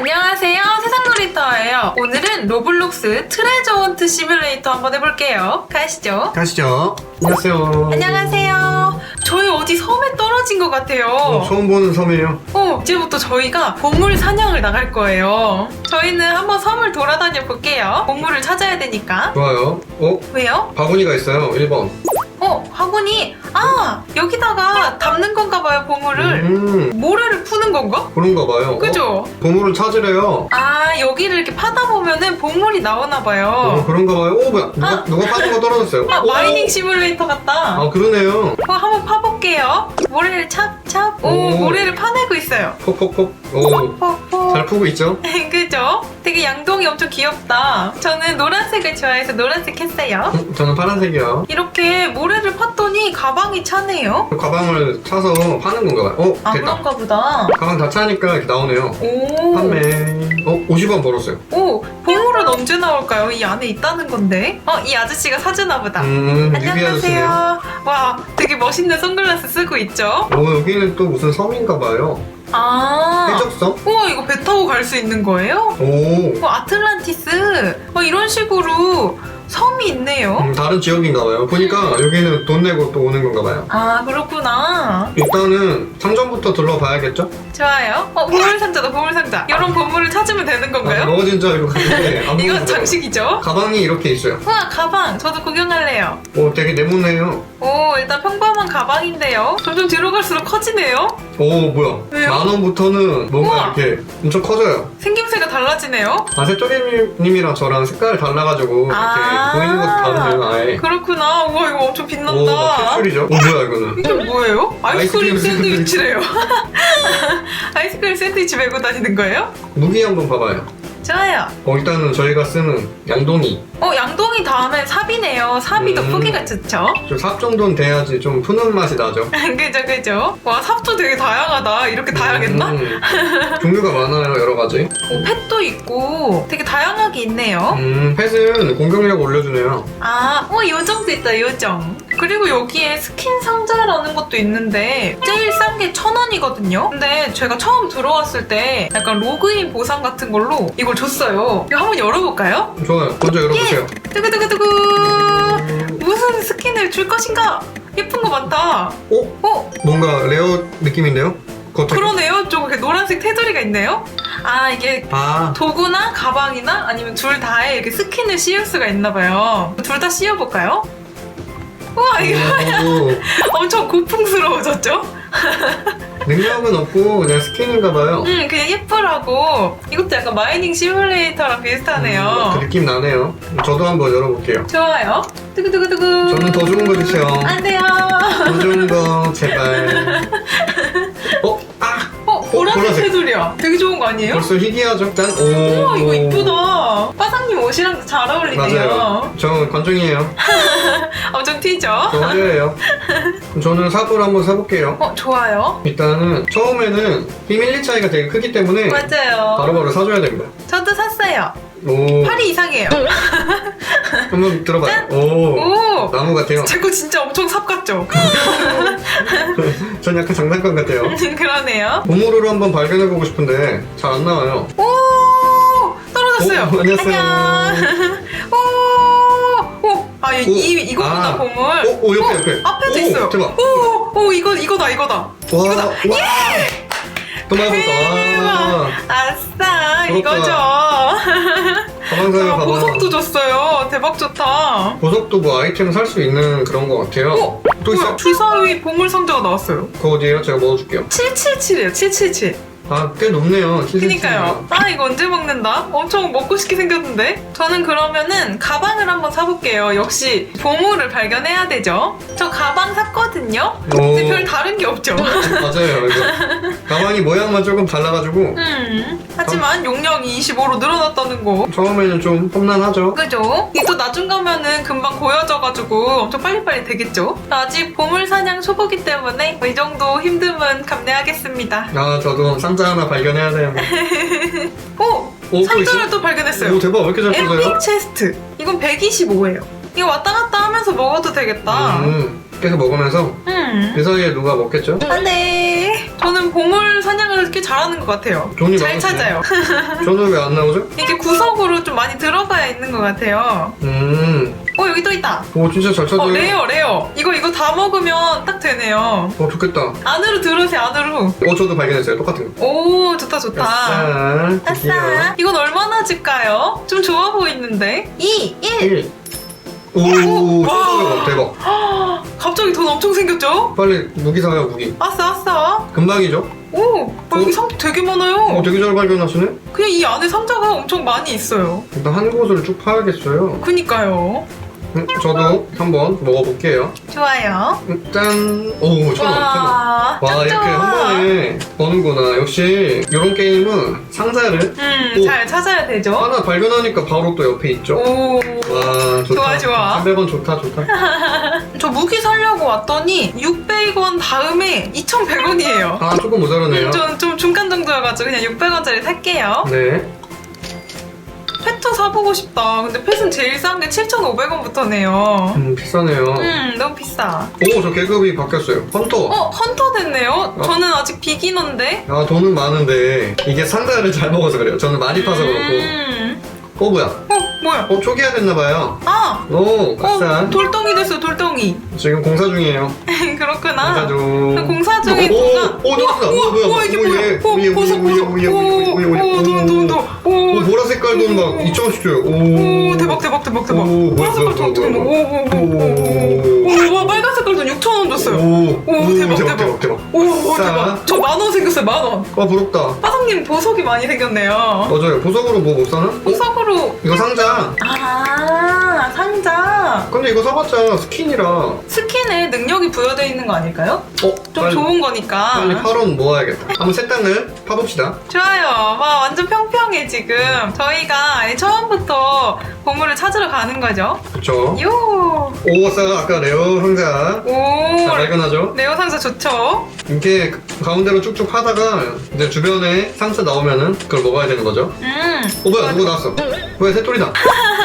안녕하세요. 세상놀이터예요. 오늘은 로블록스 트레저 헌트 시뮬레이터 한번 해볼게요. 가시죠. 가시죠. 안녕하세요. 안녕하세요. 저희 어디 섬에 떨어진 것 같아요. 어, 처음 보는 섬이에요. 어, 이제부터 저희가 보물 사냥을 나갈 거예요. 저희는 한번 섬을 돌아다녀 볼게요. 보물을 찾아야 되니까. 좋아요. 어? 왜요? 바구니가 있어요. 1번. 어, 화분이 아 여기다가 담는 건가 봐요 보물을. 음, 모래를 푸는 건가? 그런가 봐요. 그죠? 어, 보물을 찾으래요. 아 여기를 이렇게 파다 보면은 보물이 나오나 어, 봐요. 그런가 봐요. 오, 뭐야. 누가, 아. 누가 파는 거 떨어졌어요. 아, 오. 마이닝 시뮬레이터 같다. 아, 그러네요. 어, 한번 파볼게요. 모래를 찹찹. 오, 오. 모래를 파내고 있어요. 콕콕콕. 오, 퍽퍽. 잘 푸고 있죠? 그죠? 되게 양동이 엄청 귀엽다. 저는 노란색을 좋아해서 노란색 했어요. 음, 저는 파란색이요. 이렇게 모래를 팠더니 가방이 차네요. 가방을 차서 파는 건가 봐요. 어, 아, 됐다. 그런가 보다. 가방 다 차니까 이렇게 나오네요. 오. 판매. 어, 50원 벌었어요. 오, 보물은 언제 나올까요? 이 안에 있다는 건데. 어, 이 아저씨가 사주나 보다. 음. 안녕하세요. 와, 되게 멋있는 선글라스 쓰고 있죠? 오, 여기는 또 무슨 섬인가 봐요. 아. 해적섬? 우와, 이거 배 타고 갈 수 있는 거예요? 오. 어, 아틀란티스. 뭐 이런 식으로 섬이 있네요. 음, 다른 지역인가 봐요. 보니까 여기는 돈 내고 또 오는 건가 봐요. 아, 그렇구나. 일단은 상점부터 둘러봐야겠죠? 좋아요. 어, 보물상자다, 보물상자. 이런 보물을 찾으면 되는 아, 건가요? 넘어진 줄 알고 갔는데 안 이건. 장식이죠? 가방이 이렇게 있어요. 우와, 가방. 저도 구경할래요. 오, 되게 네모네요. 오, 일단 평범한 가방인데요. 점점 뒤로 갈수록 커지네요. 오, 뭐야. 왜요? 만 원부터는 뭔가 우와. 이렇게 엄청 커져요. 생김새가 달라지네요. 아, 세토리님이랑 저랑 색깔 달라가지고 이렇게 아. 보이는 것도 다르네요, 아예. 그렇구나. 우와, 이거 엄청 오, 빛난다. 캡슐이죠? 오, 뭐야, 이거는. 이게 뭐예요? 아이스크림 아이스크림 샌드위치래요. 아이스크림 샌드위치 메고 다니는 거예요? 무기 한번 봐봐요. 좋아요. 어, 일단은 저희가 쓰는 양동이. 어, 양동이 다음에 삽이네요. 삽이 더 음. 크기가 좋죠? 좀 삽 정도는 돼야지 좀 푸는 맛이 나죠. 그죠, 그죠? 와, 삽도 되게 다양하다. 이렇게 다양했나? 음, 종류가 많아요, 여러 가지. 오, 펫도 있고 되게 다양하게 있네요. 음, 펫은 공격력 올려주네요. 아, 어, 요정도 있다, 요정. 그리고 여기에 스킨 상자라는 것도 있는데 제일 싼 게 천 원이거든요. 근데 제가 처음 들어왔을 때 약간 로그인 보상 같은 걸로 이걸 줬어요. 이거 한번 열어볼까요? 좋아요. 먼저 열어보세요. 두구두구두구. 무슨 스킨을 줄 것인가? 예쁜 거 많다. 어? 어, 뭔가 레어 느낌인데요? 겉에. 그러네요. 좀 이렇게 노란색 테두리가 있네요. 아, 이게 아, 도구나 가방이나 아니면 둘 다에 이렇게 스킨을 씌울 수가 있나 봐요. 둘 다 씌워볼까요? 우와, 이거 오, 엄청 고풍스러워졌죠? 능력은 없고 그냥 스킨인가 봐요. 음, 그냥 예쁘라고. 이것도 약간 마이닝 시뮬레이터랑 비슷하네요. 그 느낌 나네요. 저도 한번 열어볼게요. 좋아요. 두구두구두구. 저는 더 좋은 거 주세요. 안 돼요. 더 좋은 거 제발. 어? 아! 어, 보라색 보라색. 테두리야. 되게 좋은 거 아니에요? 벌써 희귀하죠? 짠! 오! 우와, 이거 이쁘다. 빠상님 옷이랑 잘 어울리네요. 맞아요. 저 관중이에요. 엄청 튀죠? 저 화려해요. 저는 삽을 한번 사볼게요. 어, 좋아요. 일단은 처음에는 힘 1, 2 차이가 되게 크기 때문에 맞아요. 바로바로 사줘야 됩니다. 저도 샀어요. 오, 팔이 이상해요. 한번 들어봐요. 짠! 오, 오! 나무 같아요. 제 거 진짜 엄청 삽 같죠? 전 약간 장난감 같아요. 그러네요. 보물을 한번 발견해보고 싶은데 잘 안 나와요. 오! 떨어졌어요. 오, 안녕하세요. 안녕. 아, 이, 오. 이, 이거구나, 아. 보물. 오, 오, 옆에, 옆에. 앞에도 오, 있어요. 대박. 오! 오, 이거, 이거다, 이거다. 와, 와. 또 대박. 맞았다. 아싸, 부럽다. 이거죠. 가방 사요, 아, 가방. 보석도 줬어요. 대박 좋다. 보석도 뭐 아이템 살 수 있는 그런 것 같아요. 어? 또 뭐야, 있어? 주사위 보물 상자가 나왔어요. 그거 어디에요? 제가 먹어줄게요. 777이에요, 777. 아, 꽤 높네요. 그니까요. 아, 이거 언제 먹는다? 엄청 먹고 싶게 생겼는데? 저는 그러면은 가방을 한번 사볼게요. 역시 보물을 발견해야 되죠. 저 가방 샀거든요? 근데 별 다른 게 없죠. 맞아요. 모양만 조금 달라가지고 음, 하지만 용량이 25로 늘어났다는 거. 처음에는 좀 험난하죠. 그죠? 이또 나중 가면은 금방 고여져가지고 엄청 빨리빨리 되겠죠? 아직 보물 사냥 초보기 때문에 이 정도 힘듦은 감내하겠습니다. 아, 저도 상자 하나 발견해야 되는데. 오! 오, 또? 상자를 또 발견했어요. 오, 대박. 왜 이렇게 잘 에어빅 뜯어요? 체스트. 이건 125예요. 이거 왔다 갔다 하면서 먹어도 되겠다. 음, 계속 먹으면서 음. 그 사이에 누가 먹겠죠? 안 돼. 저는 보물 사냥을 꽤 잘하는 것 같아요. 돈이 잘 많으시네. 찾아요. 저는 왜 안 나오죠? 이게 구석으로 좀 많이 들어가야 있는 것 같아요. 음. 어 여기 또 있다. 오 진짜 잘 찾아요. 어 레어 레어. 이거 이거 다 먹으면 딱 되네요. 어 좋겠다. 안으로 들어오세요 안으로. 어 저도 발견했어요. 똑같은 거. 오 좋다 좋다. 아싸. 드디어. 아싸. 이건 얼마나 줄까요? 좀 좋아 보이는데. 2, 1. 1. 오, 와. 와. 대박. 갑자기 돈 엄청 생겼죠? 빨리 무기 사요, 무기. 아싸 아싸. 금방이죠? 오, 어, 여기 상자 되게 많아요. 어, 되게 잘 발견하시네? 그냥 이 안에 상자가 엄청 많이 있어요. 일단 한 곳을 쭉 파야겠어요. 그니까요. 음, 저도 한번 먹어볼게요. 좋아요. 음, 짠! 오, 천 원, 천 원. 와, 와, 딱 이렇게. 한 번에 버는구나. 역시, 이런 게임은 상자를 음, 오. 잘 찾아야 되죠. 하나 발견하니까 바로 또 옆에 있죠? 오, 와, 좋다. 좋아, 좋아. 300원 좋다, 좋다. 저 무기 사려고 왔더니 600원 다음에 2,100원이에요. 아, 조금 모자라네요. 좀, 좀 중간 정도여가지고 그냥 600원짜리 살게요. 네. 사보고 싶다. 근데 펫은 제일 싼 게 7,500원부터네요. 음, 비싸네요. 음, 너무 비싸. 오, 저 계급이 바뀌었어요. 헌터. 어, 헌터 됐네요? 어. 저는 아직 비기너인데? 아, 돈은 많은데, 이게 상자를 잘 먹어서 그래요. 저는 많이 파서 그렇고. 음. 어, 뭐야? 어, 뭐야? 어, 초기화 됐나봐요. 아! 오. 어, 돌덩이 됐어, 돌덩이. 지금 공사 중이에요. 그렇구나. 공사 중. 공사 중에 오, 뭐가- 오, 떨어졌다. 우와, 오, 뭐야, 우와, 이게 오, 뭐야? 예. 오, 오, 예, 보석, 오, 예, 보석. 오, 예, 오, 예, 오, 예, 오, 예, 오, 돈, 돈, 돈. 오, 오, 보라색 색깔 돈막 2,000원씩 줘요. 오. 오, 대박, 대박, 대박, 대박. 오, 뭐야, 보라색 뭐야, 깔 어떻게 뭐야, 먹어? 오, 오, 오, 오. 오, 와, 빨간 색깔 돈 6,000원 줬어요. 오, 오, 대박, 대박. 대박, 대박. 오, 오, 자. 대박. 저 만 원 생겼어요, 만 원. 와, 부럽다. 빠성님 보석이 많이 생겼네요. 맞아요. 보석으로 뭐 못 사나? 어? 보석으로. 이거 상자. 아, 상자. 근데 이거 사봤자 스킨이라. 스킨에 능력이 부여되어 있는 거 아닐까요? 어, 좀 빨리, 좋은 거니까. 빨리 8원 모아야겠다. 한번 세 땅을 파봅시다. 좋아요. 와, 완전 평평해, 지금. 저희가 처음부터 보물을 찾으러 가는 거죠. 그쵸? 요! 오, 아싸. 아까 레어 상자. 잘 오! 발견하죠? 네오 상자 좋죠? 이렇게 가운데로 쭉쭉 하다가 이제 주변에 상자 나오면은 그걸 먹어야 되는 거죠. 음. 어 뭐야 누구 나왔어? 뭐야 새토리다.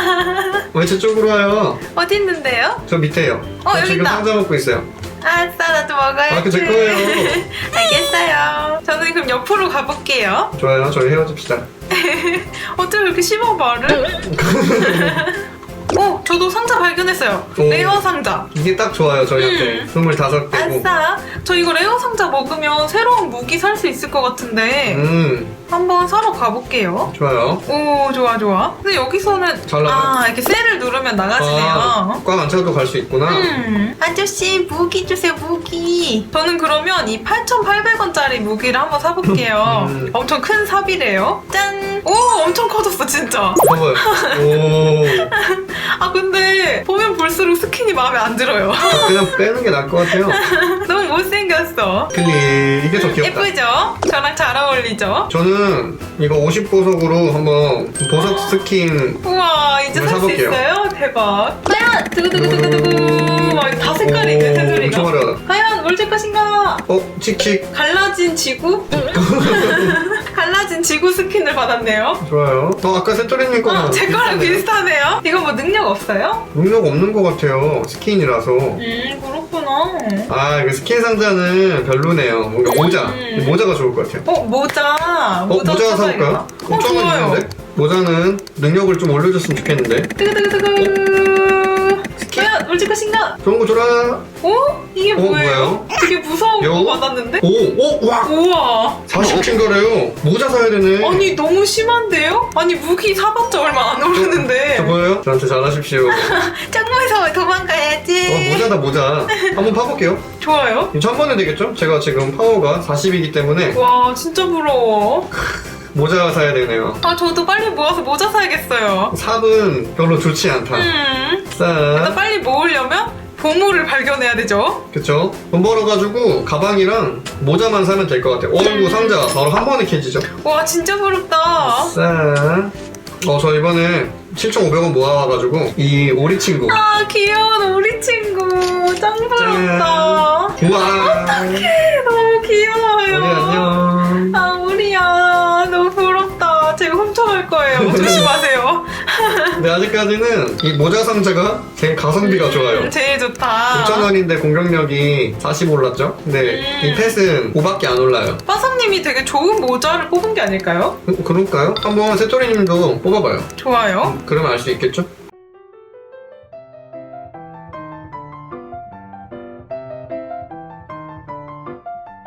왜 저쪽으로 와요? 어디 있는데요? 저 밑에요. 어, 저 여기 지금 있다. 상자 먹고 있어요. 아싸, 나도 먹어야지. 아, 그제 거예요. 알겠어요. 저는 그럼 옆으로 가볼게요. 좋아요. 저희 헤어집시다. 어떻게 이렇게 심한 말을? 오, 저도 상자 발견했어요. 오. 레어 상자. 이게 딱 좋아요 저희한테. 음. 25개고. 아싸. 저 이거 레어 상자 먹으면 새로운 무기 살 수 있을 것 같은데 음 한번 사러 가볼게요. 좋아요. 오, 좋아, 좋아. 근데 여기서는 잘 나가요. 아, 이렇게 셀을 누르면 나가지네요. 꽉안 차도 갈 수 있구나. 음, 아저씨 무기 주세요 무기 저는 그러면 이 8,800원짜리 무기를 한번 사볼게요 음. 엄청 큰 삽이래요 짠! 오 엄청 커졌어 진짜 봐봐요. 오. 아 근데 보면 볼수록 스킨이 마음에 안 들어요 그냥 빼는 게 나을 것 같아요. 너무 못생겼어 클릭. 이게 더 귀엽다. 예쁘죠? 저랑 잘 어울리죠? 저는 이거 50보석으로 한번 보석 스킨 우와 이제 이거 살수 사볼게요. 있어요? 대박 과연 두구두구두구두구 와, 다 색깔이 오, 테두리가 엄청 화려하다. 과연 뭘 줄 것인가? 어 칙칙. 갈라진 지구? 갈라진 지구 스킨을 받았네요. 좋아요. 어 아까 새토리님 거랑 어, 제 거랑 비슷하네요. 이거 뭐 능력 없어요? 능력 없는 것 같아요. 스킨이라서. 음, 그렇구나. 아, 이거 스킨 상자는 별로네요. 뭔가 모자. 음. 모자가 좋을 것 같아요. 어, 모자. 어, 모자. 사볼까요? 어, 좋아요. 있는데? 모자는 능력을 좀 올려줬으면 좋겠는데. 뜨그뜨그뜨그. 줄 것인가? 좋은 거 줘라. 어? 이게 어, 뭐예요? 뭐예요? 되게 무서운 거 요? 받았는데? 오, 오, 와! 우와. 40층 거래요. 모자 사야 되네. 아니, 너무 심한데요? 아니, 무기 사봤자 얼마 안 오르는데. 저 보여요? 저한테 잘하십시오. 어, 짱 무서워. 도망가야지. 모자다, 모자. 한번 파볼게요. 좋아요. 이거 한 번에 되겠죠? 제가 지금 파워가 40이기 때문에 와, 진짜 부러워. 모자 사야 되네요. 아, 저도 빨리 모아서 모자 사야겠어요. 삽은 별로 좋지 않다. 음. 자, 일단 빨리 모으려면 보물을 발견해야 되죠. 그쵸? 돈 벌어가지고 가방이랑 모자만 사면 될 것 같아요. 어이구 상자 바로 한 번에 캐지죠? 와, 진짜 부럽다. 자, 어, 저 이번에 7,500원 모아와가지고 이 오리 친구. 아, 귀여운 우리 친구. 짱 부럽다. 우와! 너무 귀여워요. 오리 안녕. 아, 거예요. 조심하세요. 근데 아직까지는 이 모자 상자가 제일 가성비가 좋아요. 음, 제일 좋다. 9,000원인데 공격력이 40 올랐죠? 근데 음. 이 펫은 5밖에 안 올라요. 빠sam님이 되게 좋은 모자를 뽑은 게 아닐까요? 음, 그럴까요? 한번 세토리님도 뽑아봐요. 좋아요. 그러면 알 수 있겠죠?